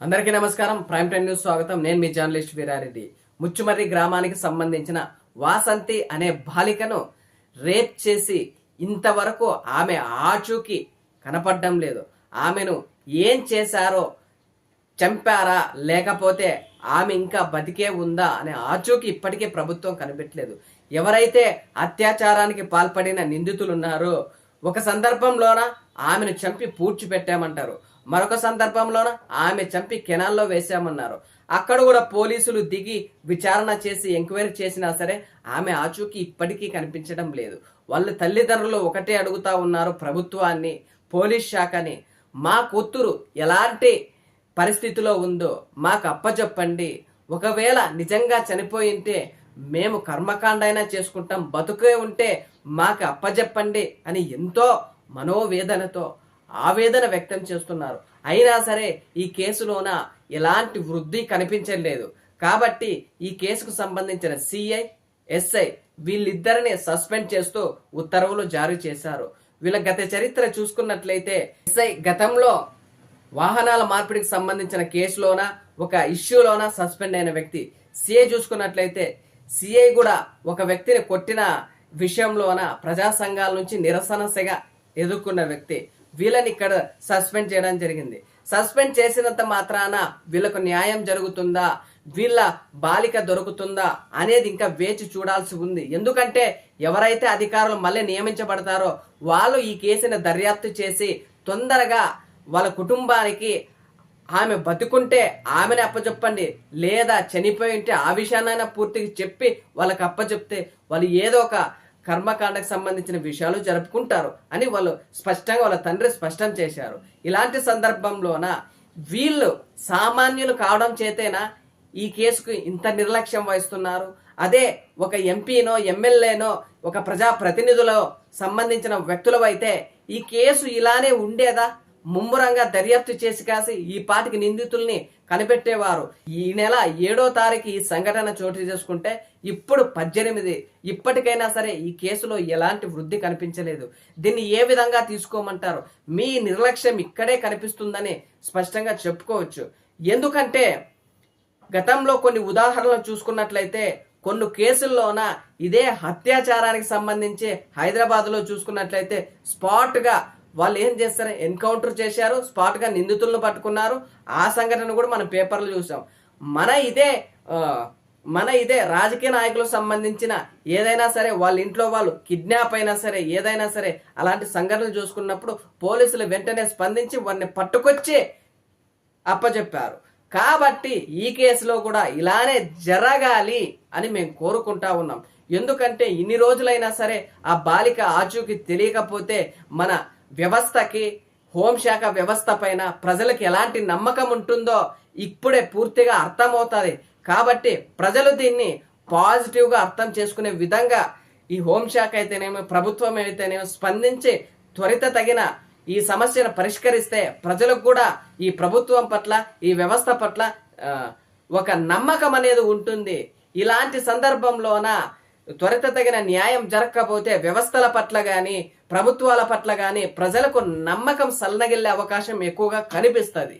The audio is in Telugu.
అందరికీ నమస్కారం. ప్రైమ్ టైమ్ న్యూస్ స్వాగతం. నేను మీ జర్నలిస్ట్ వీరారెడ్డి. ముచ్చుమర్రి గ్రామానికి సంబంధించిన వాసంతి అనే బాలికను రేప్ చేసి ఇంతవరకు ఆమె ఆచూకీ కనపడడం లేదు. ఆమెను ఏం చేశారో చంపారా లేకపోతే ఆమె ఇంకా బతికే ఉందా అనే ఆచూకీ ఇప్పటికే ప్రభుత్వం కనిపెట్టలేదు. ఎవరైతే అత్యాచారానికి పాల్పడిన నిందితులు ఉన్నారో ఒక సందర్భంలోన ఆమెను చంపి పూడ్చిపెట్టామంటారు. మరొక సందర్భంలోన ఆమె చంపి కెనాల్లో వేశామన్నారు. అక్కడ కూడా పోలీసులు దిగి విచారణ చేసి ఎంక్వైరీ చేసినా సరే ఆమె ఆచూకీ ఇప్పటికీ కనిపించడం లేదు. వాళ్ళ తల్లిదండ్రులు ఒకటే అడుగుతా ఉన్నారు ప్రభుత్వాన్ని పోలీస్ శాఖని. మా కూతురు ఎలాంటి పరిస్థితిలో ఉందో మాకు అప్పచెప్పండి ఒకవేళ నిజంగా చనిపోయింటే మేము కర్మకాండ అయినా చేసుకుంటాం బతుకే ఉంటే మాకు అప్పచెప్పండి అని ఎంతో మనోవేదనతో ఆవేదన వ్యక్తం చేస్తున్నారు. అయినా సరే ఈ కేసులోన ఎలాంటి వృద్ధి కనిపించలేదు కాబట్టి ఈ కేసుకు సంబంధించిన సిఐ ఎస్ఐ వీళ్ళిద్దరిని సస్పెండ్ చేస్తూ ఉత్తర్వులు జారీ చేశారు. వీళ్ళ గత చరిత్ర చూసుకున్నట్లయితే ఎస్ఐ గతంలో వాహనాల మార్పిడికి సంబంధించిన కేసులోన ఒక ఇష్యూలోన సస్పెండ్ అయిన వ్యక్తి. సిఐ చూసుకున్నట్లయితే సిఐ కూడా ఒక వ్యక్తిని కొట్టిన విషయంలోన ప్రజా సంఘాల నుంచి నిరసనసగా ఎదుర్కొన్న వ్యక్తి. వీళ్ళని ఇక్కడ సస్పెండ్ చేయడం జరిగింది. సస్పెండ్ చేసినంత మాత్రాన వీళ్ళకు న్యాయం జరుగుతుందా? వీళ్ళ బాలిక దొరుకుతుందా? అనేది ఇంకా వేచి చూడాల్సి ఉంది. ఎందుకంటే ఎవరైతే అధికారులు మళ్ళీ నియమించబడతారో వాళ్ళు ఈ కేసుని దర్యాప్తు చేసి తొందరగా వాళ్ళ కుటుంబానికి ఆమె బతుకుంటే ఆమెను అప్పచెప్పండి లేదా చనిపోయి ఉంటే ఆ విషయాన్నైనా పూర్తిగా చెప్పి వాళ్ళకి అప్పచెప్తే వాళ్ళు ఏదో ఒక కర్మకాండకు సంబంధించిన విషయాలు జరుపుకుంటారు అని వాళ్ళు స్పష్టంగా వాళ్ళ తండ్రి స్పష్టం చేశారు. ఇలాంటి సందర్భంలోన వీళ్ళు సామాన్యులు కావడం చేతేనా ఈ కేసుకు ఇంత నిర్లక్ష్యం వహిస్తున్నారు? అదే ఒక ఎంపీనో ఎమ్మెల్యేనో ఒక ప్రజాప్రతినిధులో సంబంధించిన వ్యక్తులవైతే ఈ కేసు ఇలానే ఉండేదా? ముమ్మరంగా దర్యాప్తు చేసి కాసి ఈ పాటికి నిందితుల్ని కనిపెట్టేవారు. ఈ నెల ఏడో తారీఖు ఈ సంఘటన చోటు చేసుకుంటే ఇప్పుడు పద్దెనిమిది. ఇప్పటికైనా సరే ఈ కేసులో ఎలాంటి వృద్ధి కనిపించలేదు. దీన్ని ఏ విధంగా తీసుకోమంటారు? మీ నిర్లక్ష్యం ఇక్కడే కనిపిస్తుందని స్పష్టంగా చెప్పుకోవచ్చు. ఎందుకంటే గతంలో కొన్ని ఉదాహరణలు చూసుకున్నట్లయితే కొన్ని కేసుల్లోన ఇదే అత్యాచారానికి సంబంధించి హైదరాబాద్లో చూసుకున్నట్లయితే స్పాట్గా వాళ్ళు ఏం చేస్తారు ఎన్కౌంటర్ చేశారు స్పాట్గా నిందితులను పట్టుకున్నారు. ఆ సంఘటన కూడా మనం పేపర్లు చూసాం. మన ఇదే మన ఇదే రాజకీయ నాయకులకు సంబంధించిన ఏదైనా సరే వాళ్ళ ఇంట్లో వాళ్ళు కిడ్నాప్ అయినా సరే ఏదైనా సరే అలాంటి సంఘటనలు చూసుకున్నప్పుడు పోలీసులు వెంటనే స్పందించి వారిని పట్టుకొచ్చి అప్పచెప్పారు కాబట్టి ఈ కేసులో కూడా ఇలానే జరగాలి అని మేము కోరుకుంటా ఉన్నాం. ఎందుకంటే ఇన్ని రోజులైనా సరే ఆ బాలిక ఆచూకి తెలియకపోతే మన వ్యవస్థకి హోంశాఖ వ్యవస్థ పైన ప్రజలకు ఎలాంటి నమ్మకం ఉంటుందో ఇప్పుడే పూర్తిగా అర్థమవుతుంది. కాబట్టి ప్రజలు దీన్ని పాజిటివ్గా అర్థం చేసుకునే విధంగా ఈ హోంశాఖ అయితేనేమో ప్రభుత్వం అయితేనేమో స్పందించి త్వరిత తగిన ఈ సమస్యను పరిష్కరిస్తే ప్రజలకు కూడా ఈ ప్రభుత్వం పట్ల ఈ వ్యవస్థ పట్ల ఒక నమ్మకం అనేది ఉంటుంది. ఇలాంటి సందర్భంలోన త్వరిత తగిన న్యాయం జరగకపోతే వ్యవస్థల పట్ల కానీ ప్రభుత్వాల పట్ల కానీ ప్రజలకు నమ్మకం సల్లగిల్లే అవకాశం ఎక్కువగా కనిపిస్తుంది.